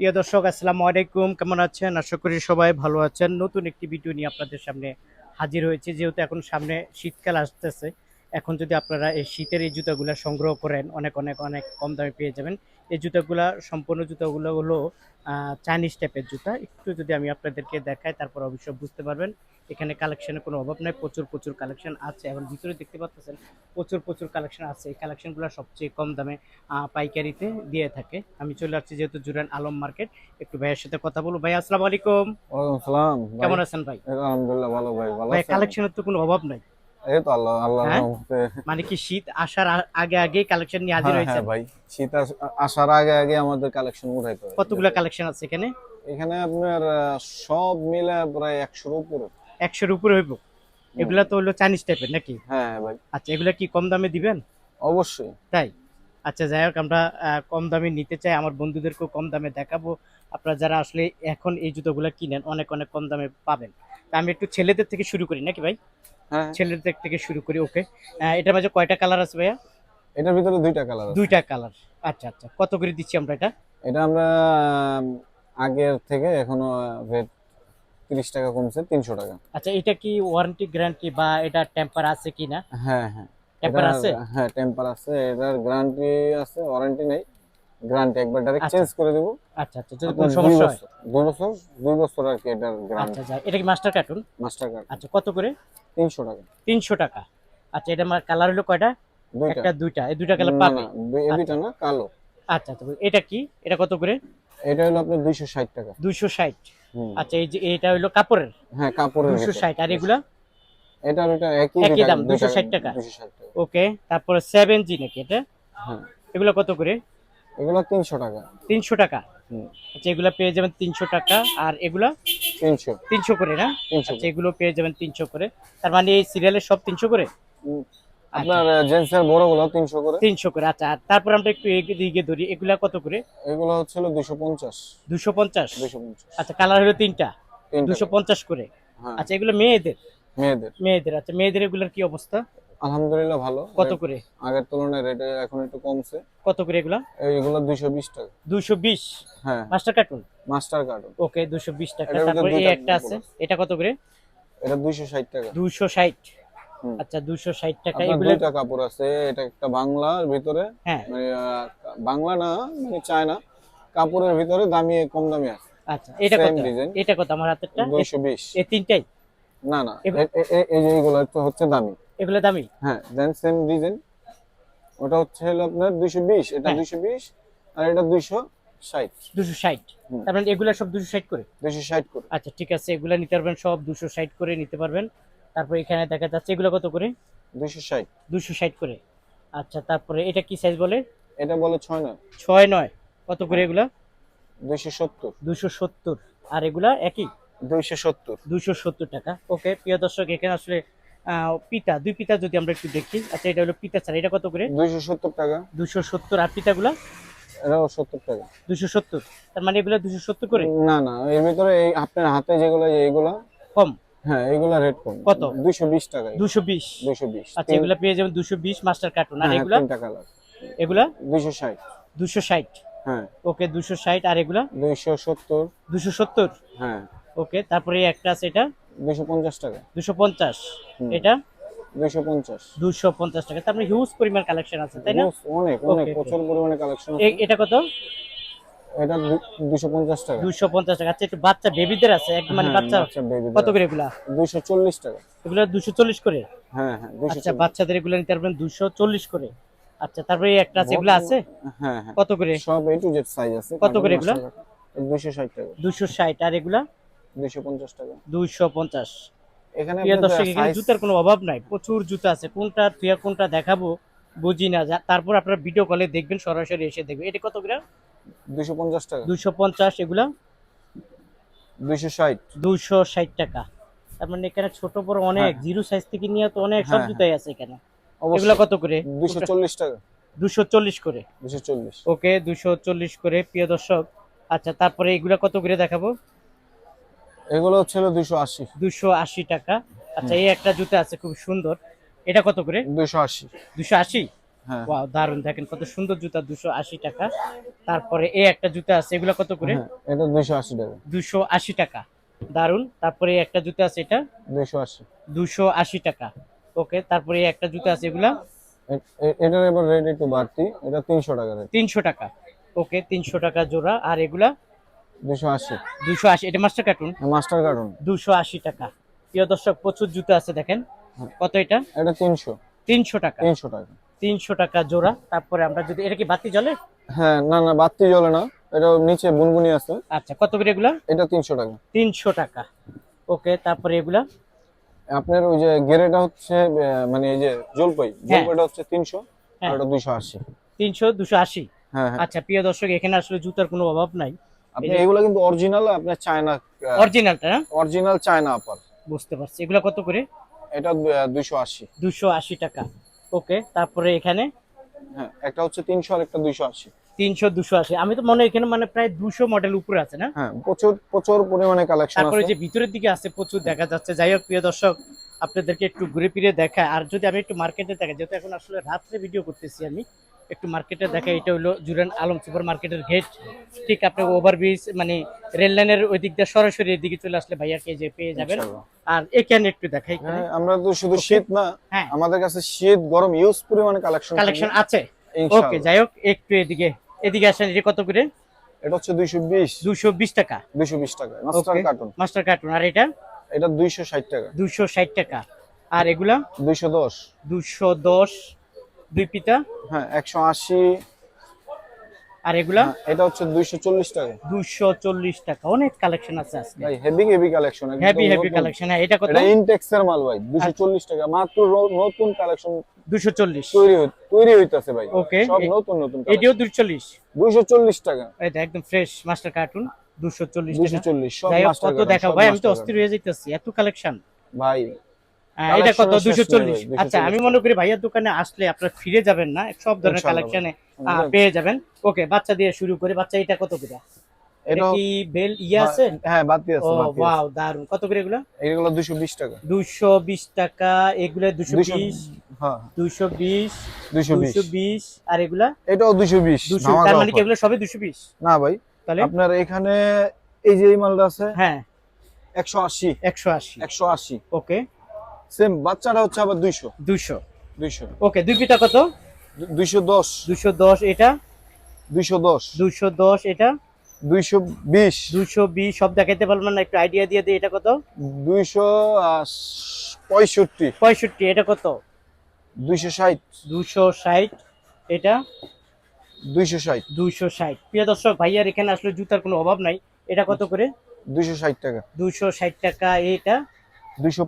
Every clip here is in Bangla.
প্রিয় দর্শক, আসসালামু আলাইকুম। কেমন আছেন? আশা করি সবাই ভালো আছেন। নতুন একটি ভিডিও নিয়ে আপনাদের সামনে হাজির হয়েছে। যেহেতু এখন সামনে শীতকাল আসতেছে এখন যদি আপনারা এই শীতের এই জুতাগুলো সংগ্রহ করেন অনেক অনেক অনেক কম দামে পেয়ে যাবেন। এই জুতাগুলা সম্পূর্ণ জুতাগুলো হলো চাইনিজ টাইপের জুতা। একটু যদি আমি আপনাদেরকে দেখাই তারপর অবশ্যই বুঝতে পারবেন। এখানে কালেকশনের কোনো অভাব নাই প্রচুর প্রচুর কালেকশন আছে। এখন ভিতরে দেখতে পাচ্ছেন প্রচুর প্রচুর কালেকশন আছে। এই কালেকশনগুলো সবচেয়ে কম দামে পাইকারিতে দিয়ে থাকে। আমি চলে আসছি যেহেতু জুরান আলম মার্কেট। একটু ভাইয়ের সাথে কথা বলব। ভাই আসসালামু আলাইকুম। কেমন আছেন ভাই? আলহামদুলিল্লাহ ভালো ভাই ভালো ভাই কালেকশনের তো কোনো অভাব নাই। এই তো আল্লাহ আল্লাহ হ্যাঁ? রহমতে। মানে কি শীত আসার আগে আগে কালেকশন নিয়ে হাজির হ্যাঁ, হয়েছে হ্যাঁ ভাই শীত আসার আগে আগে আমাদের কালেকশন উঠাইতে হয়। কতগুলো কালেকশন আছে এখানে? এখানে আপনার সব মিলে প্রায় একশোর উপরে। একশোর উপরে হইব? এগুলা তো হলো চাইনিজ টাইপের নাকি? হ্যাঁ ভাই। আচ্ছা এগুলা কি কম দামে দিবেন? অবশ্যই। তাই? আচ্ছা যাই হোক আমরা কম দামে নিতে চাই। আমার বন্ধুদেরকেও কম দামে দেখাবো। আপনারা যারা আসলে এখন এই জুতোগুলো কিনেন অনেক অনেক কম দামে পাবেন। আমি একটু ছেলেদের থেকে শুরু করি নাকি ভাই? ছেলেদের থেকে শুরু করি ওকে এটার মাঝে কয়টা কালার আছে ভাইয়া? এটার ভিতরে দুইটা কালার দুইটা কালার আচ্ছা আচ্ছা। কত করে দিচ্ছি আমরা এটা? এটা আমরা আগের থেকে এখনও রেট তিরিশ টাকা কমছে তিনশো টাকা। আচ্ছা এটা কি ওয়ারেন্টি গ্যারান্টি বা এটা টেম্পার আছে কি না হ্যাঁ। হ্যাঁ টেম্পার আছে? হ্যাঁ টেম্পার আছে। এটার গ্যারান্টি আছে ওয়ারেন্টি নেই। গ্যারান্টি একবার ডাইরেক্ট আচ্ছা। চেঞ্জ করে দেবো। আচ্ছা আচ্ছা যদি কোনো সমস্যা হয়। দুই বছর দুই বছর আর কি এটার গ্যারান্টি আচ্ছা এটা কি মাস্টার কার্টুন মাস্টার কার্ড আচ্ছা কত করে? তিনশো টাকা। তিনশো টাকা। আচ্ছা এটা আমার কালার হলো কয়টা? একটা দুইটা। এই দুইটা কালার পাবে? এই দুইটা না কালো। আচ্ছা আচ্ছা এটা কি? এটা কত করে? এটা হলো আপনার দুইশো ষাট টাকা। দুইশো ষাট। হুম। আচ্ছা এই যে এটা হলো কাপড়ের? হ্যাঁ কাপড়ের দুইশো ভিতর। ষাট আর এগুলা? এটা ওটা একই একই দাম, 260 টাকা। 260 টাকা। ওকে তারপরে সেভেন জি নাকি এটা? হ্যাঁ। এগুলো কত করে? এগুলো তিনশো টাকা। তিনশো টাকা। আচ্ছা এগুলো পেয়ে যাবেন তিনশো টাকা আর এগুলা? তিনশো। তিনশো করে না? আচ্ছা এগুলো পেয়ে যাবেন তিনশো করে। তার মানে এই সিরিয়ালের সব তিনশো করে? আপনার জেন্টসের বড়গুলো তিনশো করে। তিনশো করে আচ্ছা। আর তারপর আমরা একটু এদিকে ধরি। এগুলা কত করে? এগুলো হচ্ছিল দুশো পঞ্চাশ? দুশো পঞ্চাশ। আচ্ছা কালার হলো তিনটা? তিনটা দুশো পঞ্চাশ করে? হ্যাঁ। আচ্ছা এগুলো মেয়েদের? মেয়েদের। মেয়েদের আচ্ছা। মেয়েদের এগুলোর কি অবস্থা? আলহামদুলিল্লাহ ভালো। কত করে? আগের তুলনায় রেট এখন একটু কমছে। কত করে এগুলা? এইগুলো দুইশো বিশ টাকা। দুশো বিশ? হ্যাঁ। Master cartoon master carton okay দুশো বিশ টাকা। এটার ভিতর তারপরে এই একটা আছে। এটা কত করে? এটা দুইশো ষাট টাকা। দুশো ষাট। হুম। আচ্ছা দুশো ষাট টাকা। আপনার এগুলো দুইটা কাপড় আছে এটা একটা বাংলার ভিতরে। হ্যাঁ। মানে বাংলা না মানে চায়না। কাপড়ের ভিতরে দামি কম দামি আছে। আচ্ছা এটা কত? এটা কত আমার হাতেরটা? দুইশো বিশ। এই তিনটাই? না না এই যে এইগুলো তো হচ্ছে দামি। এগুলো দামি? হ্যাঁ দেন সেম ডিজাইন ওটা হচ্ছে হলো আপনার দুইশো বিশ এটা হ্যাঁ। দুইশো বিশ আর এটা দুইশো ষাট। দুশো ষাট। হুম। মানে এগুলো সব দুশো ষাট করে? দুইশো ষাট করে। আচ্ছা ঠিক আছে এগুলো নিতে পারবেন সব দুশো ষাট করে নিতে পারবেন। তারপর এখানে দেখা যাচ্ছে এগুলো কত করে? দুইশো ষাট। দুশো ষাট করে। আচ্ছা তারপরে এটা কি সাইজ বলে? এটা বলে ছয় না ছয় নয়। কত করে এগুলা? দুইশো সত্তর। দুশো সত্তর। আর এগুলা একই? দুইশো সত্তর। দুশো সত্তর টাকা। ওকে প্রিয় দর্শক এখানে আসলে পিতা দুই পিতা যদি আমরা একটু দেখি। আচ্ছা এটা হলো পিতা ছাড়া। এটা কত করে? দুইশো সত্তর টাকা। দুশো সত্তর। আর পিতাগুলা এটাও সত্তর টাকা। দুশো সত্তর। তার মানে এগুলা সত্তর করে? না না এর ভিতরে এই আপনার হাতে যেগুলো এইগুলা কম? হ্যাঁ রেট কম। কত? দুইশো বিশ টাকা দুশো বিশ। দুইশো বিশ। আচ্ছা এগুলা পেয়ে যাবেন দুশো বিশ মাস্টার কার্টুন। আর এগুলা? তিনটা কালার এগুলা? দুইশো ষাট। দুশো ষাট। হ্যাঁ। ওকে দুশো ষাট। আর এগুলা? দুইশো সত্তর। দুশো সত্তর। হ্যাঁ। ওকে তারপরে একটা আছে এটা। দুইশো পঞ্চাশ টাকা। দুশো পঞ্চাশ। এটা? দুইশো পঞ্চাশ। দুশো পঞ্চাশ টাকা। তার মানে হিউজ পরিমাণ কালেকশন আছে তাই না? অনেক অনেক. প্রচুর পরিমাণে কালেকশন এটা কত? এটা দুশো পঞ্চাশ টাকা। দুশো পঞ্চাশ টাকা। আচ্ছা একটু বাচ্চা বেবিদের আছে একদম মানে হ্যাঁ, বাচ্চা কত করে এগুলা? দুইশো চল্লিশ টাকা। এগুলো দুশো চল্লিশ করে? হ্যাঁ হ্যাঁ আচ্ছা বাচ্চাদের এগুলো নিতে পারবেন দুশো চল্লিশ করে। আচ্ছা তারপরে একটা আছে এগুলো আছে? হ্যাঁ হ্যাঁ। কত করে? সব এ টু জেড সাইজ আছে। কত করে এগুলা? দুইশো ষাট টাকা। দুশো ষাট। আর এগুলা? দুইশো পঞ্চাশ টাকা। দুইশো পঞ্চাশ। এখানে প্রিয় দর্শক এখানে জুতার কোনো অভাব নাই। প্রচুর জুতা আছে। কোনটা কোনটা দেখাবো বুঝি না। তারপর আপনারা ভিডিও কলে দেখবেন সরাসরি এসে দেখবেন। এটা কত গ্রাম দুইশো পঞ্চাশ টাকা। দুইশো পঞ্চাশ এগুলা? দুইশো ষাট। দুইশো ষাট টাকা। তার মানে এখানে ছোট বড় অনেক। হ্যাঁ। জিরো সাইজ থেকে নিয়ে তো অনেক সব হ্যাঁ, জুতাই আছে এখানে। এগুলা কত করে? দুইশো চল্লিশ টাকা। দুশো চল্লিশ করে। দুইশো চল্লিশ। ওকে দুশো চল্লিশ করে। প্রিয় দর্শক আচ্ছা তারপরে এগুলা কত করে দেখাবো? এগুলো আশি। দুশো আশি টাকা। আচ্ছা এই একটা জুতা আছে খুব সুন্দর। এটা কত করে? দুইশো আশি। দুশো আশি? হ্যাঁ। ওয়াও দারুণ দেখেন কত সুন্দর জুতা দুশো আশি টাকা। তারপরে এই একটা জুতা আছে এগুলো কত করে? হ্যাঁ, এটা দুইশো আশি টাকা। দুশো আশি টাকা। দারুণ তারপরে একটা জুতা আছে এটা? দুইশো আশি। দুশো আশি টাকা। ওকে তারপরে একটা জুতা আছে এগুলা? এটার এবার রেট একটু বাড়তি। এটা তিনশো টাকা রেট তিনশো টাকা। ওকে তিনশো টাকা জোড়া। আর এগুলা? দুইশো আশি। দুশো আশি এটা মাস্টার কার্টুন? Master cartoon. দুশো আশি টাকা। প্রিয় দর্শক প্রচুর জুতো আছে দেখেন। কত এটা? এটা তিনশো। তিনশো টাকা। তিনশো টাকা। তিনশো টাকা জোড়া। তারপরে আমরা যদি এটা কি বাতি জ্বলে হ্যাঁ না না বাতি জ্বলে না। এটা নিচে বুনবুনি আছে। আচ্ছা কত করে এগুলা? এটা তিনশো টাকা। তিনশো টাকা। ওকে তারপরে এগুলা? আপনার ওই যে গেরেটা হচ্ছে মানে এই যে জলপাই। হ্যাঁ। জলপাইটা হচ্ছে তিনশো হ্যাঁ। আর ওটা দুইশো আশি। তিনশো দুশো আশি? হ্যাঁ হ্যাঁ। আচ্ছা প্রিয় দর্শক এখানে আসলে জুতার কোনো অভাব নাই। আপনি এগুলো কিন্তু অরিজিনাল আপনার চায়না অরিজিনালটা না অরিজিনাল চায়না আপার বুঝতে পারছি। এগুলা কত করে? এটা দুইশো আশি। দুশো আশি টাকা। ওকে তারপরে এখানে? হ্যাঁ একটা হচ্ছে তিনশো আর একটা দুইশো আশি। তিনশো দুশো আশি। আমি তো মনে হয় এখানে মানে প্রায় দুশো মডেল উপরে আছে না? হ্যাঁ প্রচুর প্রচুর পরিমাণে কালেকশন তারপরে যে ভিতরের দিকে আছে প্রচুর দেখা যাচ্ছে। যাই হোক প্রিয় দর্শক আপনাদেরকে একটু ঘুরে ফিরে দেখায়। আর যদি আমি একটু মার্কেটে দেখাই যেহেতু এখন আসলে রাত্রে ভিডিও করতেছি আমি একটু মার্কেটে দেখাই এটা হলো জুরান আলম সুপার মার্কেটের গেট ঠিক আপনি ওভারব্রিজ মানে রেল লাইনের ওই দিক দিয়ে সরাসরি এদিকে চলে আসলে ভাইয়াকে যে পেয়ে যাবেন। আর এখানে একটু দেখাই হ্যাঁ আমরা তো শুধু শীত না হ্যাঁ। আমাদের কাছে শীত গরম ইউজ পরিমাণে কালেকশন কালেকশন আছে। ওকে যাই হোক একটু এদিকে এদিকে আসেন এটা কত করে? এটা হচ্ছে দুইশো বিশ। দুশো বিশ টাকা। দুইশো বিশ টাকা মাস্টার কার্টুন মাস্টার কার্টুন আর এটা? এটা দুইশো ষাট টাকা। দুশো ষাট টাকা। আর এগুলা? দুইশো দশ। দুশো দশ। দুই পিতা হ্যাঁ একশো আশি। আর এগুলা? হ্যাঁ, এটা হচ্ছে দুইশো চল্লিশ টাকা। দুশো চল্লিশ টাকা। অনেক কালেকশন আছে আজকে। ভাই heavy heavy collection heavy heavy collection. হ্যাঁ এটা কত? এটা ইনটেক্স এর মাল ভাই দুইশো চল্লিশ টাকা। মাত্র নতুন কালেকশন দুশো চল্লিশ। তৈরি তৈরি হইতাছে ভাই। Okay. সব নতুন নতুন এটিও দুশো চল্লিশ। দুইশো চল্লিশ টাকা। এটা একদম ফ্রেশ মাস্টার কার্টুন দুশো চল্লিশ চল্লিশ সব মাস্টার কত দেখা ভাই আমি তো অস্থির হয়ে যাইতেছি। এত কালেকশন। ভাই এটা কত? দুশো চল্লিশ। আচ্ছা আমি মনে করি ভাইয়ার দোকানে আসলে আপনার ফিরে যাবেন না সব ধরনের কালেকশনে পেয়ে যাবেন। ওকে বাচ্চা দিয়ে শুরু করে বাচ্চা এটা কত করে? এটা কি বেল ইয়ে আছে? হ্যাঁ বাতি আছে বাতি ওয়াও দারুণ কত করে এগুলো? এগুলো টাকা। টাকা এগুলো হ্যাঁ। আর এগুলা? এটাও তার মানে কি এগুলো সবই দুশো বিশ? না ভাই তাহলে? আপনার এখানে এই যে এই মালটা আছে হ্যাঁ। একশো আশি। একশো আশি। একশো আশি। ওকে। সেম বাচ্চাটা হচ্ছে আবার দুইশো। দুশো দুইশো। ওকে দুই পিতা কত? দুইশো দশ। দুশো দশ এটা? দুইশো দশ। দুশো দশ এটা? দুইশো বিশ। দুশো বিশ সব দেখাইতে পারবেন না একটু আইডিয়া দিয়ে দিই এটা কত? দুইশো আহ, পঁয়ষট্টি। পঁয়ষট্টি এটা কত? দুইশো ষাট। দুশো ষাট এটা? দুইশো ষাট। দুশো ষাট। প্রিয় দর্শক ভাইয়ার এখানে আসলে জুতার কোনো অভাব নাই। এটা কত করে? দুইশো ষাট টাকা। দুশো ষাট টাকা এটা? দুইশো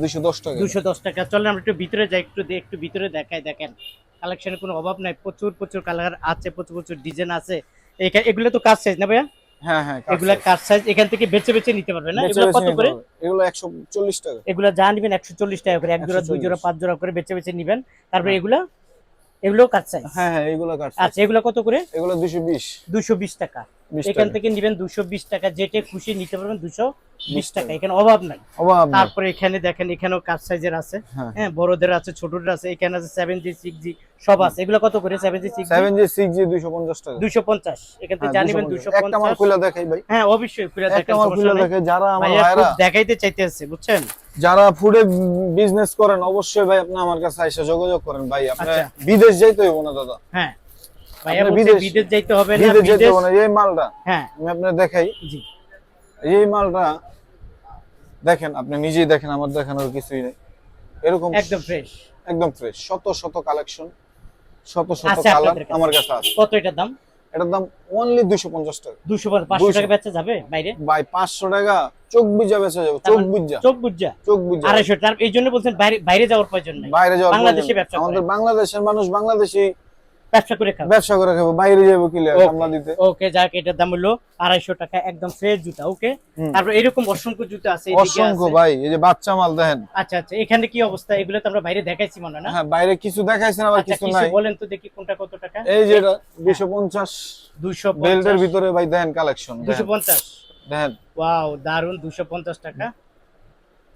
দুইশো দশ টাকা। দুশো দশ টাকা। চলেন আমরা একটু ভিতরে যাই একটু একটু ভিতরে দেখাই দেখেন। কালেকশনের কোনো অভাব নাই। প্রচুর প্রচুর কালার আছে প্রচুর প্রচুর ডিজাইন আছে। এগুলো তো কাজ সাইজ না ভাইয়া? হ্যাঁ হ্যাঁ এগুলা সাইজ এখান থেকে বেছে বেছে নিতে পারবে না? এগুলো কত করে? এগুলো একশো চল্লিশ টাকা। এগুলো যা নিবেন একশো চল্লিশ টাকা করে এক জোড়া দুই জোড়া পাঁচ জোড়া করে বেছে বেছে নিবেন। তারপরে এগুলা এগুলো সাইজ হ্যাঁ হ্যাঁ এগুলো কাটছে আচ্ছা এগুলো কত করে? এগুলো দুইশো বিশ। দুশো বিশ টাকা। এখান থেকে নিবেন দুশো বিশ টাকা যেটা খুশি নিতে পারবেন দুশো বিশ টাকা। এখানে অভাব নাই। অভাব। তারপরে এখানে দেখেন এখানেও কাজ সাইজের আছে। হ্যাঁ। হ্যাঁ বড়দের আছে ছোটদের আছে এখানে আছে সেভেন জি সিক্স জি সব আছে। এগুলো কত করে? Seven G six seven G six G দুইশো পঞ্চাশ টাকা। দুশো পঞ্চাশ। এখান থেকে হ্যাঁ, জানিবেন 250 দুশো একটা পঞ্চাশ খুলে দেখাই ভাই। হ্যাঁ অবশ্যই খুলে একটা দেখেন মাল খুলে যারা আমার ভাইরা দেখাইতে চাইতেছে বুঝছেন? যারা ফুডে বিজনেস করেন অবশ্যই ভাই আপনি আমার কাছে এসে যোগাযোগ করেন। ভাই আপনি আচ্ছা। বিদেশ যাইতে হইব না দাদা। হ্যাঁ। বিদেশ- যাইতে হবে না বিদেশ বিদেশ হবে না এই মালটা হ্যাঁ। আমি আপনার দেখাই। জি। এই মালটা দেখেন আপনি নিজেই দেখেন আমার দেখানোর কিছুই নেই। এরকম একদম ফ্রেশ একদম ফ্রেশ শত শত কালেকশন শত শত কালার আমার কাছে আছে। কত এটার দাম? এটার দাম অনলি দুশো পঞ্চাশ টাকা। দুশো পাঁচশো টাকা বেচা যাবে বাইরে? ভাই পাঁচশো টাকা চোখ বুঝা বেচা যাবে চোখ বুঝা চোখ বুঝা চোখ বুঝা আড়াইশো টাকা। এই জন্য বলছেন বাইরে বাইরে যাওয়ার প্রয়োজন বাইরে যাওয়ার বাংলাদেশে। ব্যবসা আমাদের বাংলাদেশের মানুষ বাংলাদেশি ব্যবসা করে খাবে। ব্যবসা করে খাব বাইরে যাব কি. কামলা দিতে? ওকে যাক এটার দাম হলো আড়াইশো টাকা একদম ফ্রেশ জুতা ওকে। তারপর এরকম অসংখ্য জুতা আছে অসংখ্য ভাই এই যে বাচ্চা মাল দেখেন। আচ্ছা আচ্ছা এখানে কি অবস্থা? এগুলো তো আমরা বাইরে দেখাইছি মনে না? হ্যাঁ বাইরে কিছু দেখাইছেন আবার আচ্ছা কিছু কিছু নাই। বলেন তো দেখি কোনটা কত টাকা? এই যে এটা দুইশো পঞ্চাশ দুশো বেল্টের ভিতরে ভাই দেখেন কালেকশন দুশো পঞ্চাশ? দেখেন। ওয়াও দারুণ দুশো পঞ্চাশ টাকা।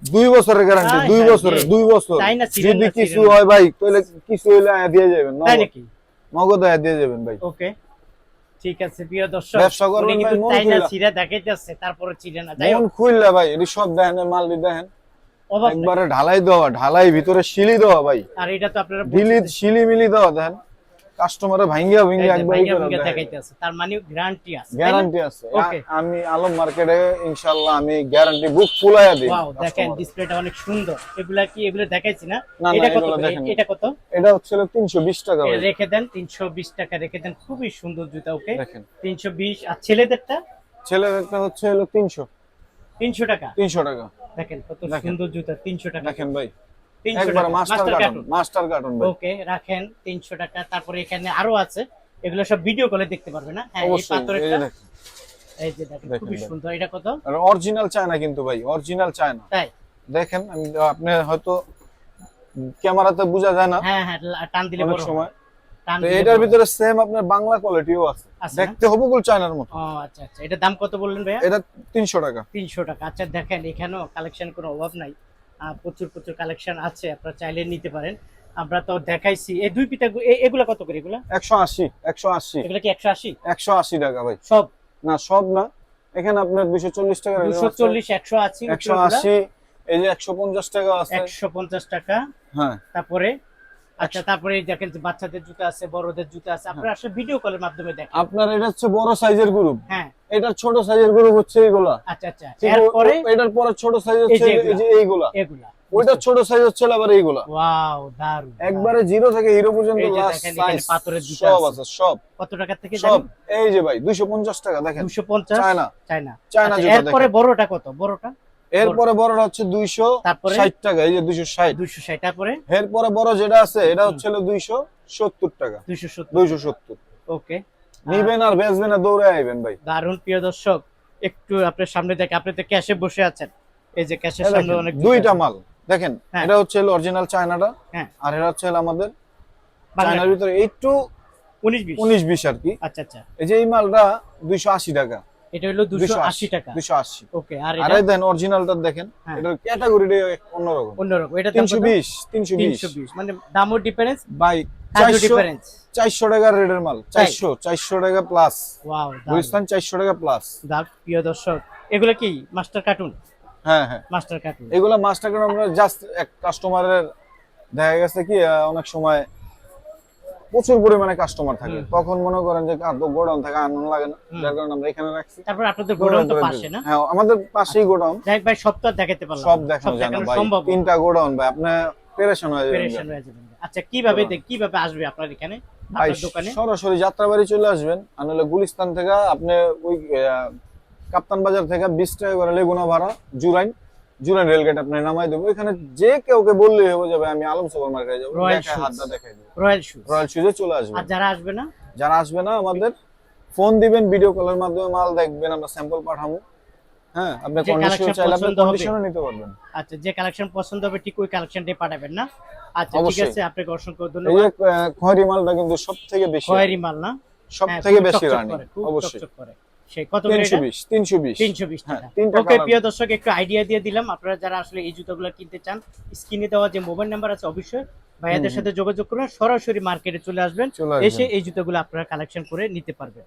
দুই বছরের গ্যারান্টি দুই বছরের দুই বছর। না, যদি কিছু হয় ভাই তাহলে কিছু হইলে দিয়ে যাবেন নগদ। নাকি? আয়া দিয়ে যাবেন ভাই। ওকে। ঠিক আছে প্রিয় দর্শক ব্যবসা করবেন ভাই, কিন্তু মন চাইনা খুইলা। দেখাইতেছে তারপরে ছিঁড়ে না। মন খুললা ভাই এটি সব দেখেন মাল দেখেন। একবারে ঢালাই দেওয়া ঢালাই ভিতরে শিলি দেওয়া ভাই। আর এটা তো আপনারা শিলি মিলি দেওয়া দেখেন। কাস্টমারে ভাঙ্গিয়া এই ভাঙ্গিয়া একবার দেখাইতেছে তার মানে গ্যারান্টি আছে গ্যারান্টি আছে। আমি আলম মার্কেটে ইনশাআল্লাহ আমি গ্যারান্টি বুক ফুলাইয়া দিই ওয়াও দেখেন ডিসপ্লেটা অনেক সুন্দর। এগুলা কি এগুলো দেখাইছি না? এটা কত। এটা কত? এটা হচ্ছে তিনশো বিশ টাকা রেখে দেন তিনশো বিশ টাকা রেখে দেন। খুবই সুন্দর জুতা ওকে দেখেন। তিনশো বিশ আর ছেলেদেরটা? ছেলের একটা হচ্ছে হলো তিনশো। তিনশো টাকা? তিনশো টাকা। দেখেন কত। সুন্দর জুতা তিনশো টাকা। দেখেন ভাই। একবার টাকা। Master master carton carton. Master carton okay রাখেন তিনশো টাকা। তারপরে এখানে আরও আছে। এগুলো সব ভিডিও কলে দেখতে পারবে না? হ্যাঁ এই পাথরেরটা। এই যে দেখেন দেখেন সুন্দর। এটা কত? অরিজিনাল চায়না কিন্তু ভাই অরিজিনাল চায়না। তাই? দেখেন আমি আপনি হয়তো ক্যামেরাতে বোঝা যায় না। হ্যাঁ হ্যাঁ লা- টান দিলে বড় সময়। টান এটার ভিতরে সেম আপনার বাংলা কোয়ালিটিও আছে? দেখতে হবে গুল চায়নার মতো। ও আচ্ছা আচ্ছা। এটা দাম কত বললেন ভাইয়া? এটা তিনশো টাকা। তিনশো টাকা। আচ্ছা দেখেন এখানেও কালেকশন কোনো অভাব নাই। প্রচুর প্রচুর কালেকশন আছে আপনারা চাইলে নিতে পারেন। আমরা তো দেখাইছি। এই দুই পিতা এগুলা কত করে এগুলা? একশো আশি একশো আশি। এগুলা কি একশো আশি? একশো আশি টাকা ভাই। সব? না সব না। এখানে আপনার দুশো চল্লিশ টাকা দুশো চল্লিশ একশো আশি একশো আশি এই যে একশো পঞ্চাশ টাকা আছে। একশো পঞ্চাশ টাকা। হ্যাঁ। তারপরে আচ্ছা তারপরে দেখেন বাচ্চাদের জুতা আছে বড়দের জুতা আছে আপনারা আসলে ভিডিও কলের মাধ্যমে দেখেন। আপনার এটা হচ্ছে বড় সাইজের গ্রুপ হ্যাঁ। এটার ছোট সাইজের গ্রুপ হচ্ছে এইগুলা। আচ্ছা আচ্ছা। এরপরে? এটার পরে ছোট সাইজ হচ্ছে এইগুলা। এগুলা। ওইটার ছোট সাইজ হচ্ছে আবার এইগুলা। ওয়াও দারুণ একবারে জিরো থেকে হিরো পর্যন্ত লাস্ট সাইজ পাথরের জুতা সব আছে। সব। কত টাকা থেকে সব। এই যে ভাই দুইশো পঞ্চাশ টাকা দেখেন। দুশো পঞ্চাশ? চায়না। চায়না। চায়না আচ্ছা, জুতা এরপরে বড়টা কত? বড়টা? এরপরে বড়টা হচ্ছে দুইশো ষাট টাকা এই যে দুইশো ষাট। দুইশো ষাট তারপরে? এরপরে বড় যেটা আছে এটা হচ্ছে দুইশো সত্তর টাকা। দুইশো সত্তর। ওকে। নিবেন আর বেচবেন আর দৌড়ে আইবেন ভাই। দারুণ প্রিয় দর্শক একটু আপনার সামনে দেখে আপনি তো ক্যাশে বসে আছেন। এই যে ক্যাশের সামনে অনেক দুইটা মাল। দেখেন হ্যাঁ। এটা হচ্ছে অরিজিনাল চায়নাটা। হ্যাঁ। আর এটা হচ্ছে আমাদের চায়নার ভিতরে একটু উনিশ বিশ আর কি। আচ্ছা আচ্ছা। এই যে এই মালটা দুইশো আশি টাকা। এটা হলো দুশো আশি টাকা। দুইশো আশি। ওকে আর আর এটা? এই দেন অরিজিনালটা দেখেন। হ্যাঁ। এটার ক্যাটাগরিটা অন্যরকম। অন্যরকম। এটা তিনশো বিশ তিনশো বিশ। তিনশো বিশ। মানে দামও ডিফারেন্স বাই কাজও চারশো ডিফারেন্স চারশো টাকার রেটের মাল চারশো চারশো টাকা প্লাস ওয়াও বুঝছেন চারশো টাকা প্লাস দাম প্রিয় দর্শক এগুলো কি মাস্টার কার্টুন হ্যাঁ হ্যাঁ। মাস্টার কার্টুন এগুলা মাস্টার কার্ড আমরা জাস্ট এক কাস্টমারের দেখা গেছে কি অনেক সময় প্রচুর পরিমাণে কাস্টমার থাকে। তখন মনে করেন যে কার গোডাউন থাকে আনন্দ লাগে না। যার কারণে আমরা এখানে রাখছি। তারপর আপনাদের গোডাউন তো পাশে না? হ্যাঁ আমাদের পাশেই গোডাউন। যাই ভাই সব তো দেখাতে পারলাম সব দেখানো যায় না ভাই। তিনটা গোডাউন ভাই আপনি পেরেশান হয়ে পেরেশান যাবেন হয়ে যাবেন। আচ্ছা কীভাবে কীভাবে আসবে আপনার এখানে? সরাসরি যাত্রাবাড়ি চলে আসবেন। আর নাহলে গুলিস্তান থেকে আপনি ওই কাপ্তান বাজার থেকে বিশ টাকা করে লেগুনা ভাড়া জুরাইন। জুরাইন রেলগেট আপনি নামাই দেবো। এখানে যে কেউকে বললেই হয়ে যাবে আমি আলম সুপার মার্কেটে যাব হাতটা দেখাই দেবো রয়্যাল শুজ রয়্যাল শুজে চলে আসবে। আর যারা আসবে না? যারা আসবে না আমাদের ফোন দিবেন ভিডিও কলের মাধ্যমে মাল দেখবেন আমরা স্যাম্পল পাঠাবো। হ্যাঁ আপনি যে কন্ডিশন চাইলে আপনি কন্ডিশনও নিতে পারবেন। আচ্ছা যে কালেকশন পছন্দ হবে ঠিক ওই কালেকশনটাই পাঠাবেন না? আচ্ছা ঠিক অবশ্যই। আছে আপনাকে অসংখ্য এই ধন্যবাদ। যে খয়েরি মালটা কিন্তু সব থেকে বেশি খয়েরি মাল না? সব হ্যাঁ, বেশি অবশ্যই। কত হ্যাঁ, টাকা। ওকে প্রিয় দর্শক একটু আইডিয়া দিয়ে দিলাম। আপনারা যারা আসলে এই জুতোগুলো কিনতে চান স্ক্রিনে দেওয়া যে মোবাইল নাম্বার আছে অবশ্যই ভাইয়াদের। সাথে যোগাযোগ করুন। সরাসরি মার্কেটে চলে আসবেন। এসে এই এই জুতোগুলো আপনারা কালেকশন করে নিতে পারবেন।